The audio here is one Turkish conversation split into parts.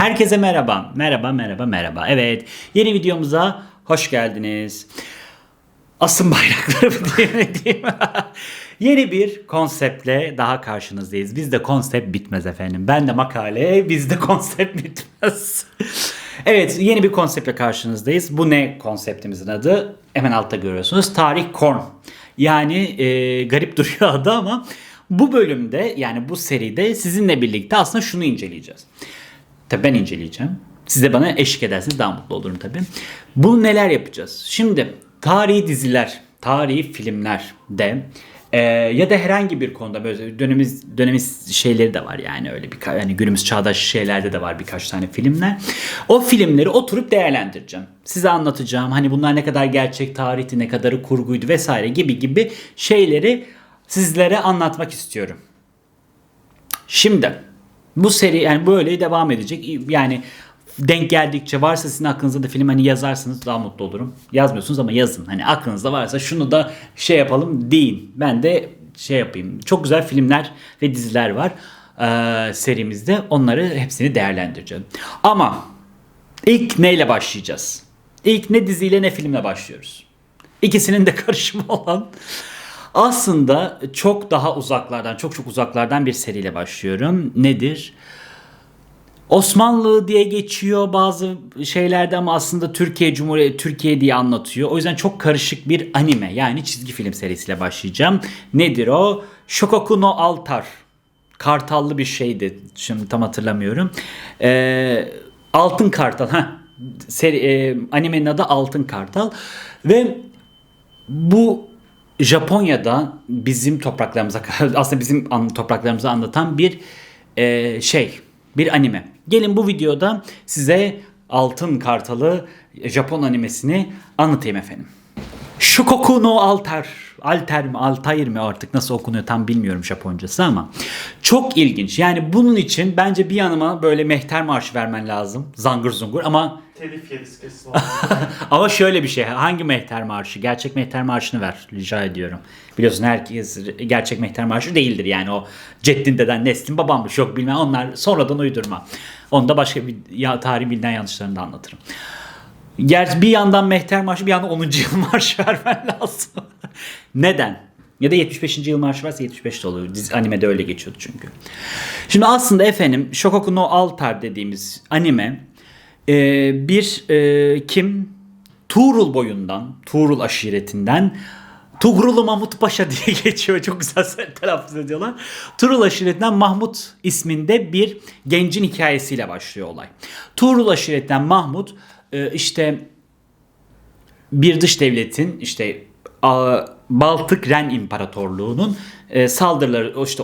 Herkese merhaba. Merhaba, merhaba, merhaba. Evet, yeni videomuza hoş geldiniz. Asın bayrakları mı diyeyim? Yeni bir konseptle daha karşınızdayız. Bizde konsept bitmez efendim. Ben de makale, bizde konsept bitmez. evet, yeni bir konseptle karşınızdayız. Bu ne konseptimizin adı? Hemen altta görüyorsunuz. Tarih Korn. Yani e, garip duruyor adı ama bu bölümde yani bu seride sizinle birlikte aslında şunu inceleyeceğiz. Tabii ben inceleyeceğim. Siz de bana eşlik ederseniz daha mutlu olurum tabii. Bu neler yapacağız? Şimdi tarihi diziler, tarihi filmler de e, ya da herhangi bir konuda böyle dönemiz dönemiz şeyleri de var yani öyle bir yani günümüz çağdaş şeylerde de var birkaç tane filmler. O filmleri oturup değerlendireceğim. Size anlatacağım. Hani bunlar ne kadar gerçek tarihti, ne kadarı kurguydu vesaire gibi gibi şeyleri sizlere anlatmak istiyorum. Şimdi bu seri yani böyle devam edecek. Yani denk geldikçe varsa sizin aklınızda da film hani yazarsınız daha mutlu olurum. Yazmıyorsunuz ama yazın. Hani aklınızda varsa şunu da şey yapalım deyin. Ben de şey yapayım. Çok güzel filmler ve diziler var ee, serimizde. Onları hepsini değerlendireceğim. Ama ilk neyle başlayacağız? İlk ne diziyle ne filmle başlıyoruz? İkisinin de karışımı olan aslında çok daha uzaklardan, çok çok uzaklardan bir seriyle başlıyorum. Nedir? Osmanlı diye geçiyor bazı şeylerde ama aslında Türkiye Cumhuriyeti Türkiye diye anlatıyor. O yüzden çok karışık bir anime yani çizgi film serisiyle başlayacağım. Nedir o? Shokoku no Altar. Kartallı bir şeydi. Şimdi tam hatırlamıyorum. Ee, Altın Kartal. Ha. Seri, e, animenin adı Altın Kartal. Ve bu Japonya'da bizim topraklarımıza aslında bizim topraklarımızı anlatan bir e, şey bir anime. Gelin bu videoda size Altın Kartalı Japon animesini anlatayım efendim. Shukoku no Altar. Alter mi Altair mi artık nasıl okunuyor tam bilmiyorum Japoncası ama çok ilginç. Yani bunun için bence bir yanıma böyle mehter marşı vermen lazım. Zangır zungur ama Telif yeriz kesin. ama şöyle bir şey. Hangi mehter marşı? Gerçek mehter marşını ver. Rica ediyorum. Biliyorsun herkes gerçek mehter marşı değildir. Yani o Ceddin deden Neslin babammış yok bilmem. Onlar sonradan uydurma. Onu da başka bir ya, tarih bilinen yanlışlarını da anlatırım. Gerçi bir yandan mehter marşı bir yandan 10. yıl marşı vermen lazım. Neden? Ya da 75. yıl marşı varsa 75 de oluyor. Dizi, animede öyle geçiyordu çünkü. Şimdi aslında efendim Shokoku no Altar dediğimiz anime e, bir e, kim? Tuğrul boyundan, Tuğrul aşiretinden Tuğrulu Mahmut Paşa diye geçiyor. Çok güzel telaffuz ediyorlar. Tuğrul aşiretinden Mahmut isminde bir gencin hikayesiyle başlıyor olay. Tuğrul aşiretinden Mahmut işte bir dış devletin işte Baltık Ren İmparatorluğu'nun e, saldırıları işte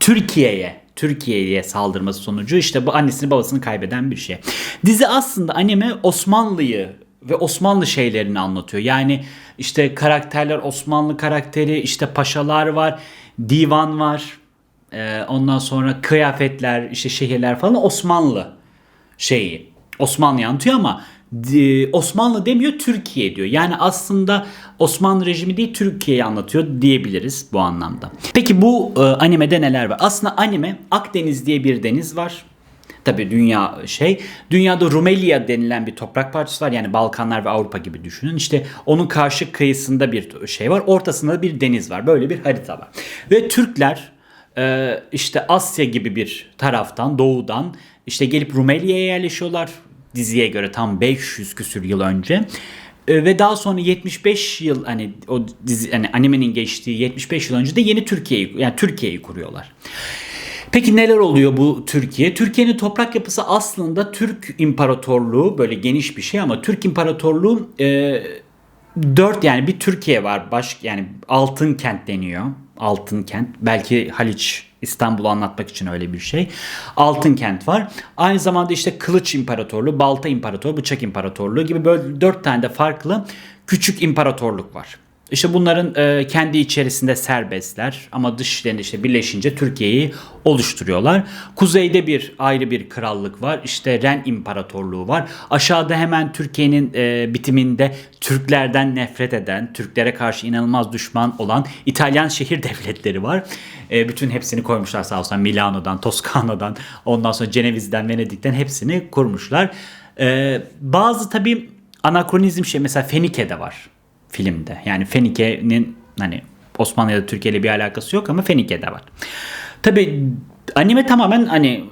Türkiye'ye Türkiye'ye saldırması sonucu işte bu annesini babasını kaybeden bir şey. Dizi aslında anime Osmanlı'yı ve Osmanlı şeylerini anlatıyor. Yani işte karakterler Osmanlı karakteri, işte paşalar var, divan var. Ee, ondan sonra kıyafetler, işte şehirler falan Osmanlı şeyi. Osmanlı anlatıyor ama Osmanlı demiyor Türkiye diyor. Yani aslında Osmanlı rejimi değil Türkiye'yi anlatıyor diyebiliriz bu anlamda. Peki bu e, animede neler var? Aslında anime Akdeniz diye bir deniz var. Tabi dünya şey. Dünyada Rumelia denilen bir toprak parçası var. Yani Balkanlar ve Avrupa gibi düşünün. İşte onun karşı kıyısında bir şey var. Ortasında bir deniz var. Böyle bir harita var. Ve Türkler e, işte Asya gibi bir taraftan doğudan işte gelip Rumelia'ya yerleşiyorlar diziye göre tam 500 küsür yıl önce. E, ve daha sonra 75 yıl hani o dizi hani animenin geçtiği 75 yıl önce de yeni Türkiye'yi yani Türkiye'yi kuruyorlar. Peki neler oluyor bu Türkiye? Türkiye'nin toprak yapısı aslında Türk İmparatorluğu böyle geniş bir şey ama Türk İmparatorluğu e, dört yani bir Türkiye var. Baş, yani altın kent deniyor. Altın kent. Belki Haliç İstanbul'u anlatmak için öyle bir şey. Altın kent var. Aynı zamanda işte Kılıç İmparatorluğu, Balta İmparatorluğu, Bıçak İmparatorluğu gibi böyle dört tane de farklı küçük imparatorluk var. İşte bunların e, kendi içerisinde serbestler ama dışlarında işte birleşince Türkiye'yi oluşturuyorlar. Kuzeyde bir ayrı bir krallık var. İşte Ren İmparatorluğu var. Aşağıda hemen Türkiye'nin e, bitiminde Türklerden nefret eden, Türklere karşı inanılmaz düşman olan İtalyan şehir devletleri var. E, bütün hepsini koymuşlar sağ olsun. Milano'dan, Toskana'dan, ondan sonra Ceneviz'den, Venedik'ten hepsini kurmuşlar. E, bazı tabii anakronizm şey mesela Fenike'de var filmde. Yani Fenike'nin hani Osmanlı ya da Türkiye ile bir alakası yok ama Fenike'de var. Tabi anime tamamen hani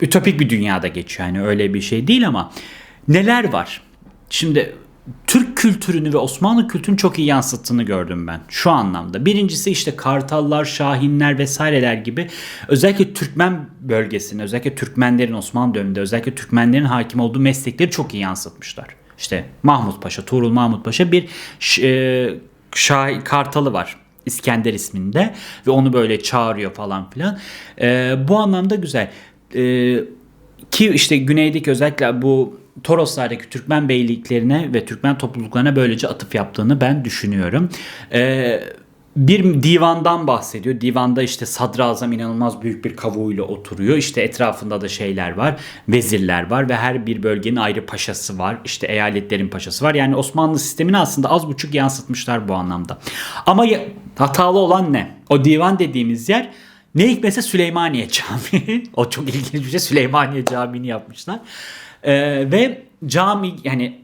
ütopik bir dünyada geçiyor. Yani öyle bir şey değil ama neler var? Şimdi Türk kültürünü ve Osmanlı kültürünü çok iyi yansıttığını gördüm ben şu anlamda. Birincisi işte Kartallar, Şahinler vesaireler gibi özellikle Türkmen bölgesini, özellikle Türkmenlerin Osmanlı döneminde özellikle Türkmenlerin hakim olduğu meslekleri çok iyi yansıtmışlar. İşte Mahmut Paşa, Tuğrul Mahmut Paşa bir e, şah, kartalı var. İskender isminde ve onu böyle çağırıyor falan filan. E, bu anlamda güzel. E, ki işte güneydeki özellikle bu Toroslardaki Türkmen beyliklerine ve Türkmen topluluklarına böylece atıf yaptığını ben düşünüyorum. Eee bir divandan bahsediyor. Divanda işte sadrazam inanılmaz büyük bir kavuğuyla oturuyor. İşte etrafında da şeyler var. Vezirler var ve her bir bölgenin ayrı paşası var. İşte eyaletlerin paşası var. Yani Osmanlı sistemini aslında az buçuk yansıtmışlar bu anlamda. Ama hatalı olan ne? O divan dediğimiz yer ne hikmetse Süleymaniye Camii. o çok ilginç bir şey. Süleymaniye Camii'ni yapmışlar. Ee, ve cami yani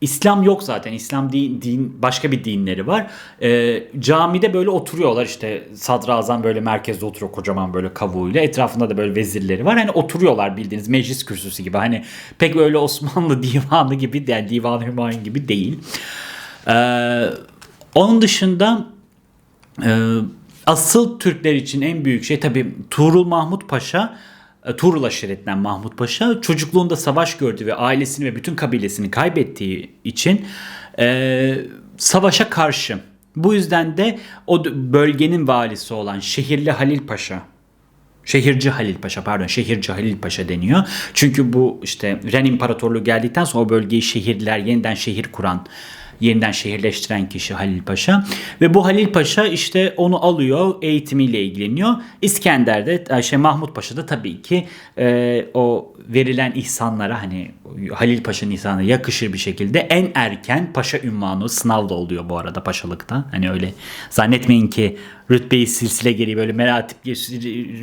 İslam yok zaten. İslam din, din başka bir dinleri var. Ee, camide böyle oturuyorlar işte sadrazam böyle merkezde oturuyor kocaman böyle kavuğuyla. Etrafında da böyle vezirleri var. Hani oturuyorlar bildiğiniz meclis kürsüsü gibi. Hani pek böyle Osmanlı divanı gibi yani divan hümayun gibi değil. Ee, onun dışında e, asıl Türkler için en büyük şey tabii Tuğrul Mahmut Paşa e, Tuğrul aşiretinden Mahmut Paşa çocukluğunda savaş gördü ve ailesini ve bütün kabilesini kaybettiği için e, savaşa karşı. Bu yüzden de o bölgenin valisi olan Şehirli Halil Paşa Şehirci Halil Paşa pardon Şehirci Halil Paşa deniyor. Çünkü bu işte Ren İmparatorluğu geldikten sonra o bölgeyi şehirler yeniden şehir kuran yeniden şehirleştiren kişi Halil Paşa. Ve bu Halil Paşa işte onu alıyor, eğitimiyle ilgileniyor. İskender de, şey Mahmut Paşa da tabii ki e, o verilen ihsanlara hani Halil Paşa'nın ihsanına yakışır bir şekilde en erken paşa ünvanı sınavda oluyor bu arada paşalıkta. Hani öyle zannetmeyin ki rütbeyi silsile gereği böyle meratip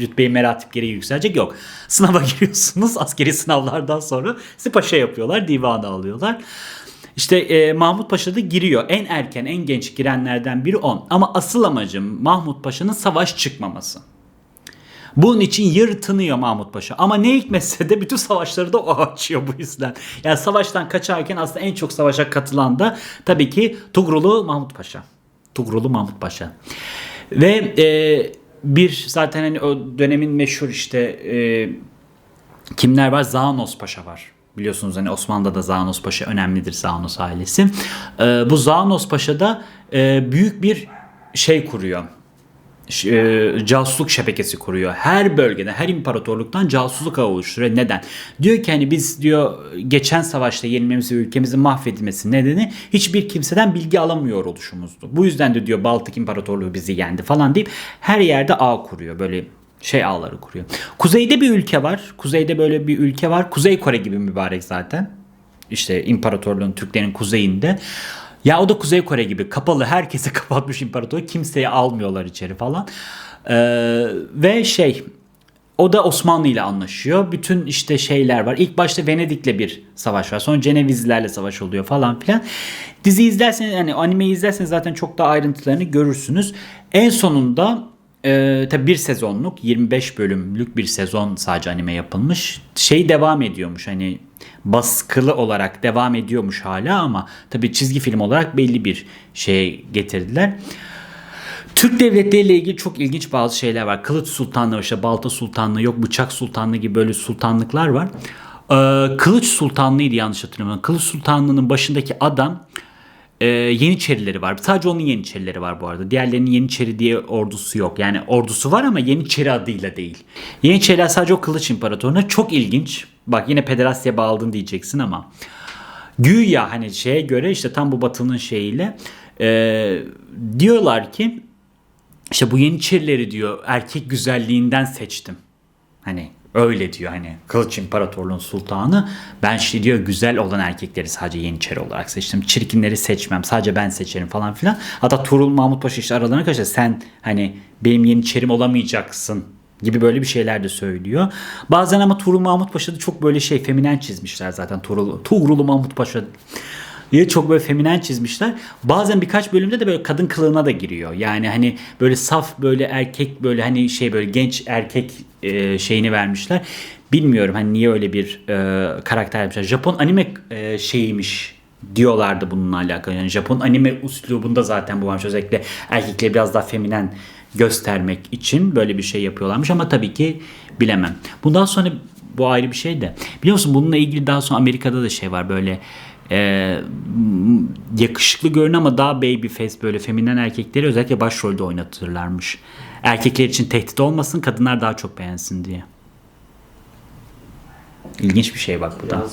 rütbeyi meratip gereği yükselecek yok. Sınava giriyorsunuz askeri sınavlardan sonra sizi paşa yapıyorlar divana alıyorlar. İşte e, Mahmut Paşa da giriyor. En erken, en genç girenlerden biri on. Ama asıl amacım Mahmut Paşa'nın savaş çıkmaması. Bunun için yırtınıyor Mahmut Paşa. Ama ne hikmetse de bütün savaşları da o açıyor bu yüzden. Yani savaştan kaçarken aslında en çok savaşa katılan da tabii ki Tugrulu Mahmut Paşa. Tugrulu Mahmut Paşa. Ve e, bir zaten hani o dönemin meşhur işte e, kimler var? Zanos Paşa var. Biliyorsunuz hani Osmanlı'da da Zanos Paşa önemlidir Zanos ailesi. Ee, bu Zanos Paşa da e, büyük bir şey kuruyor. E, casusluk şebekesi kuruyor. Her bölgede, her imparatorluktan casusluk ağı oluşturuyor. Neden? Diyor ki hani biz diyor geçen savaşta yenilmemiz ve ülkemizin mahvedilmesi nedeni hiçbir kimseden bilgi alamıyor oluşumuzdu. Bu yüzden de diyor Baltık İmparatorluğu bizi yendi falan deyip her yerde ağ kuruyor. Böyle şey ağları kuruyor. Kuzeyde bir ülke var. Kuzeyde böyle bir ülke var. Kuzey Kore gibi mübarek zaten. İşte imparatorluğun Türklerin kuzeyinde. Ya o da Kuzey Kore gibi kapalı herkese kapatmış imparator. Kimseyi almıyorlar içeri falan. Ee, ve şey o da Osmanlı ile anlaşıyor. Bütün işte şeyler var. İlk başta Venedik'le bir savaş var. Sonra Cenevizlilerle savaş oluyor falan filan. Dizi izlerseniz yani animeyi izlerseniz zaten çok daha ayrıntılarını görürsünüz. En sonunda ee, tabi bir sezonluk 25 bölümlük bir sezon sadece anime yapılmış. Şey devam ediyormuş hani baskılı olarak devam ediyormuş hala ama tabi çizgi film olarak belli bir şey getirdiler. Türk devletleriyle ilgili çok ilginç bazı şeyler var. Kılıç Sultanlığı, işte Balta Sultanlığı, yok Bıçak Sultanlığı gibi böyle sultanlıklar var. Ee, Kılıç Sultanlığı'ydı yanlış hatırlamıyorum. Kılıç Sultanlığı'nın başındaki adam e, Yeniçerileri var. Sadece onun Yeniçerileri var bu arada. Diğerlerinin Yeniçeri diye ordusu yok. Yani ordusu var ama Yeniçeri adıyla değil. Yeniçeriler sadece o Kılıç İmparatorluğu'na çok ilginç. Bak yine pederasya bağladın diyeceksin ama. Güya hani şeye göre işte tam bu batının şeyiyle Ee, diyorlar ki işte bu Yeniçerileri diyor erkek güzelliğinden seçtim. Hani öyle diyor hani Kılıç İmparatorluğu'nun sultanı. Ben işte diyor güzel olan erkekleri sadece Yeniçeri olarak seçtim. Çirkinleri seçmem. Sadece ben seçerim falan filan. Hatta Tuğrul Mahmut Paşa işte aralarına karşı sen hani benim Yeniçerim olamayacaksın gibi böyle bir şeyler de söylüyor. Bazen ama Tuğrul Mahmut Paşa'da çok böyle şey feminen çizmişler zaten Tuğrul, Tuğrul Mahmut Paşa diye çok böyle feminen çizmişler. Bazen birkaç bölümde de böyle kadın kılığına da giriyor. Yani hani böyle saf böyle erkek böyle hani şey böyle genç erkek e, şeyini vermişler. Bilmiyorum hani niye öyle bir e, karakter yapmışlar. Japon anime e, şeyiymiş diyorlardı bununla alakalı. Yani Japon anime üslubunda zaten bu varmış. Özellikle erkekleri biraz daha feminen göstermek için böyle bir şey yapıyorlarmış ama tabii ki bilemem. Bundan sonra bu ayrı bir şey de. Biliyor musun bununla ilgili daha sonra Amerika'da da şey var böyle e, yakışıklı görünen ama daha baby face böyle feminen erkekleri özellikle başrolde oynatırlarmış. Erkekler için tehdit olmasın kadınlar daha çok beğensin diye. İlginç bir şey bak bu da.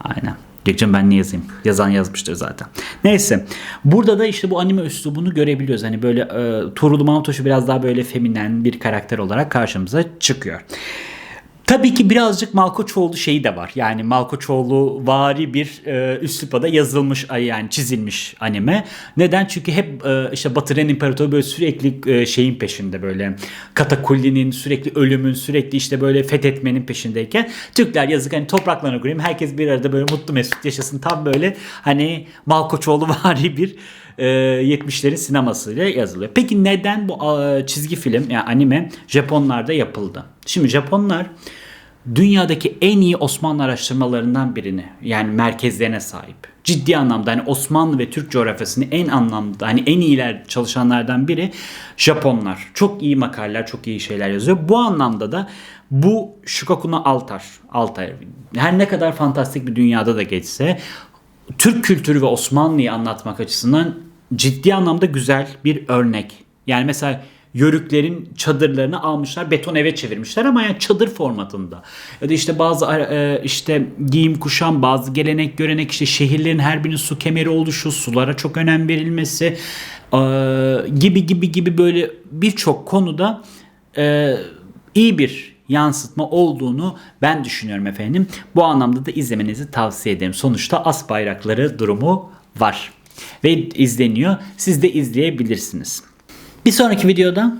Aynen. Gökçen ben ne yazayım? Yazan yazmıştır zaten. Neyse. Burada da işte bu anime üslubunu görebiliyoruz. Hani böyle e, Tuğrul Mahmutuşu biraz daha böyle feminen bir karakter olarak karşımıza çıkıyor. Tabii ki birazcık Malkoçoğlu şeyi de var. Yani Malkoçoğlu vari bir e, üslupada yazılmış yani çizilmiş anime. Neden? Çünkü hep e, işte Batı Ren İmparatoru böyle sürekli e, şeyin peşinde böyle katakullinin sürekli ölümün sürekli işte böyle fethetmenin peşindeyken Türkler yazık hani topraklarına kurayım herkes bir arada böyle mutlu mesut yaşasın tam böyle hani Malkoçoğlu vari bir e, 70'lerin sinemasıyla yazılıyor. Peki neden bu çizgi film yani anime Japonlarda yapıldı? Şimdi Japonlar dünyadaki en iyi Osmanlı araştırmalarından birini yani merkezlerine sahip. Ciddi anlamda hani Osmanlı ve Türk coğrafyasını en anlamda hani en iyiler çalışanlardan biri Japonlar. Çok iyi makaleler, çok iyi şeyler yazıyor. Bu anlamda da bu Shikoku no Altar, Altar her ne kadar fantastik bir dünyada da geçse Türk kültürü ve Osmanlı'yı anlatmak açısından ciddi anlamda güzel bir örnek. Yani mesela Yörüklerin çadırlarını almışlar beton eve çevirmişler ama yani çadır formatında. Ya da işte bazı e, işte giyim kuşam bazı gelenek görenek işte şehirlerin her birinin su kemeri oluşu sulara çok önem verilmesi e, gibi gibi gibi böyle birçok konuda e, iyi bir yansıtma olduğunu ben düşünüyorum efendim. Bu anlamda da izlemenizi tavsiye ederim. Sonuçta as bayrakları durumu var ve izleniyor. Siz de izleyebilirsiniz. Bir sonraki videoda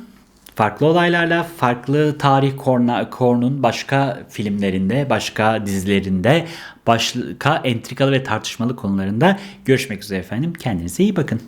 farklı olaylarla, farklı tarih korna, kornun başka filmlerinde, başka dizilerinde, başka entrikalı ve tartışmalı konularında görüşmek üzere efendim. Kendinize iyi bakın.